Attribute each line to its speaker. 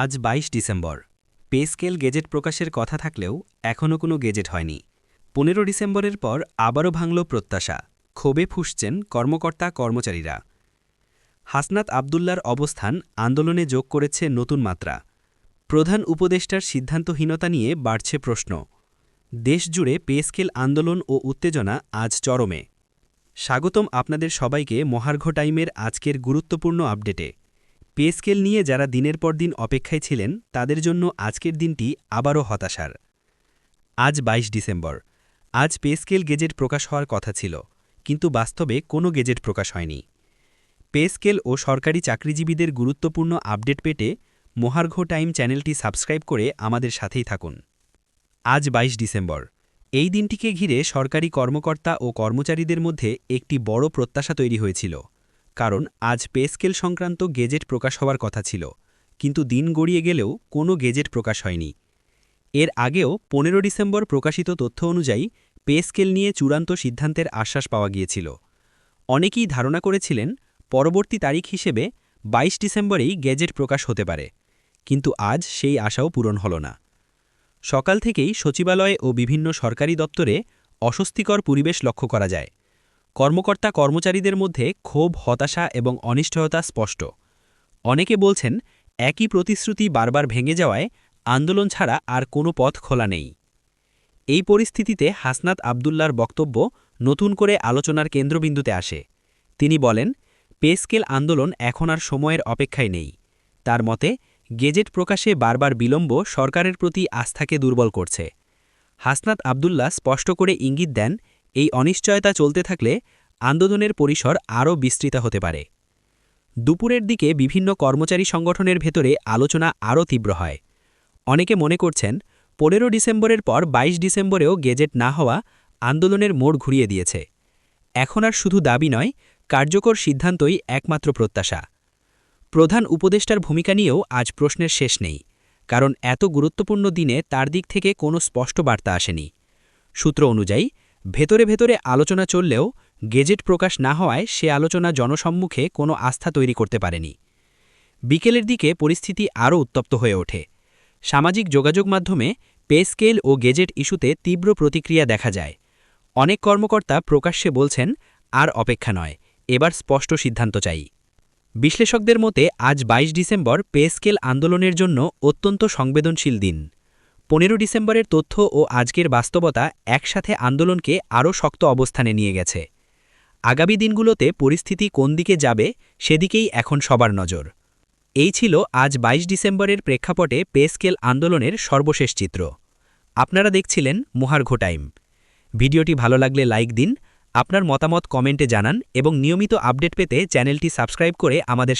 Speaker 1: আজ ২২ December. Pay scale gazette প্রকাশের কথা থাকলেও এখনও কোনো গেজেট হয়নি। পনেরো ডিসেম্বরের পর আবারও ভাঙল প্রত্যাশা। ক্ষোভে ফুসছেন কর্মকর্তা কর্মচারীরা। হাসনাত আবদুল্লার অবস্থান আন্দোলনে যোগ করেছে নতুন মাত্রা। প্রধান উপদেষ্টার সিদ্ধান্তহীনতা নিয়ে বাড়ছে প্রশ্ন। দেশজুড়ে পে স্কেল আন্দোলন ও উত্তেজনা আজ চরমে। স্বাগতম আপনাদের সবাইকে মহার্ঘ টাইমের আজকের গুরুত্বপূর্ণ আপডেটে। পে স্কেল নিয়ে যারা দিনের পর দিন অপেক্ষায় ছিলেন, তাদের জন্য আজকের দিনটি আবারও হতাশার। আজ ২২ ডিসেম্বর। আজ পে স্কেল গেজেট প্রকাশ হওয়ার কথা ছিল, কিন্তু বাস্তবে কোনো গেজেট প্রকাশ হয়নি। পে স্কেল ও সরকারি চাকরিজীবীদের গুরুত্বপূর্ণ আপডেট পেতে মহার্ঘ টাইম চ্যানেলটি সাবস্ক্রাইব করে আমাদের সাথেই থাকুন। আজ ২২ ডিসেম্বর। এই দিনটিকে ঘিরে সরকারি কর্মকর্তা ও কর্মচারীদের মধ্যে একটি বড় প্রত্যাশা তৈরি হয়েছিল। কারণ আজ পে স্কেল সংক্রান্ত গেজেট প্রকাশ হওয়ার কথা ছিল, কিন্তু দিন গড়িয়ে গেলেও কোনো গেজেট প্রকাশ হয়নি। এর আগেও পনেরো ডিসেম্বর প্রকাশিত তথ্য অনুযায়ী পে স্কেল নিয়ে চূড়ান্ত সিদ্ধান্তের আশ্বাস পাওয়া গিয়েছিল। অনেকেই ধারণা করেছিলেন, পরবর্তী তারিখ হিসেবে ২২ ডিসেম্বরেই গেজেট প্রকাশ হতে পারে, কিন্তু আজ সেই আশাও পূরণ হল না। সকাল থেকেই সচিবালয়ে ও বিভিন্ন সরকারি দপ্তরে অস্বস্তিকর পরিবেশ লক্ষ্য করা যায়। কর্মকর্তা কর্মচারীদের মধ্যে ক্ষোভ, হতাশা এবং অনিশ্চয়তা স্পষ্ট। অনেকে বলছেন, একই প্রতিশ্রুতি বারবার ভেঙে যাওয়ায় আন্দোলন ছাড়া আর কোনো পথ খোলা নেই। এই পরিস্থিতিতে হাসনাত আবদুল্লার বক্তব্য নতুন করে আলোচনার কেন্দ্রবিন্দুতে আসে। তিনি বলেন পেস্কেল আন্দোলন এখন আর সময়ের অপেক্ষায় নেই। তার মতে, গেজেট প্রকাশে বারবার বিলম্ব সরকারের প্রতি আস্থাকে দুর্বল করছে। হাসনাত আবদুল্লাহ স্পষ্ট করে ইঙ্গিত দেন এই অনিশ্চয়তা চলতে থাকলে আন্দোলনের পরিসর আরও বিস্তৃত হতে পারে। দুপুরের দিকে বিভিন্ন কর্মচারী সংগঠনের ভেতরে আলোচনা আরও তীব্র হয়। অনেকে মনে করছেন, পনেরো ডিসেম্বরের পর ২২ ডিসেম্বরেও গেজেট না হওয়া আন্দোলনের মোড় ঘুরিয়ে দিয়েছে। এখন আর শুধু দাবি নয়, কার্যকর সিদ্ধান্তই একমাত্র প্রত্যাশা। প্রধান উপদেষ্টার ভূমিকা নিয়েও আজ প্রশ্নের শেষ নেই, কারণ এত গুরুত্বপূর্ণ দিনে তার দিক থেকে কোনো স্পষ্ট বার্তা আসেনি। সূত্র অনুযায়ী ভেতরে ভেতরে আলোচনা চললেও গেজেট প্রকাশ না হওয়ায় সে আলোচনা জনসম্মুখে কোনো আস্থা তৈরি করতে পারেনি। বিকেলের দিকে পরিস্থিতি আরও উত্তপ্ত হয়ে ওঠে। সামাজিক যোগাযোগ মাধ্যমে পে স্কেল ও গেজেট ইস্যুতে তীব্র প্রতিক্রিয়া দেখা যায়। অনেক কর্মকর্তা প্রকাশ্যে বলছেন, আর অপেক্ষা নয়, এবার স্পষ্ট সিদ্ধান্ত চাই। বিশ্লেষকদের মতে, আজ ২২ ডিসেম্বর পে স্কেল আন্দোলনের জন্য অত্যন্ত সংবেদনশীল দিন। পনেরো ডিসেম্বরের তথ্য ও আজকের বাস্তবতা একসাথে আন্দোলনকে আরও শক্ত অবস্থানে নিয়ে গেছে। আগামী দিনগুলোতে পরিস্থিতি কোন দিকে যাবে সেদিকেই এখন সবার নজর। এই ছিল আজ ২২ ডিসেম্বরের প্রেক্ষাপটে পেস্কেল আন্দোলনের সর্বশেষ চিত্র। আপনারা দেখছিলেন মোহার্ঘ টাইম। ভিডিওটি ভালো লাগলে লাইক দিন, আপনার মতামত কমেন্টে জানান এবং নিয়মিত আপডেট পেতে চ্যানেলটি সাবস্ক্রাইব করে আমাদের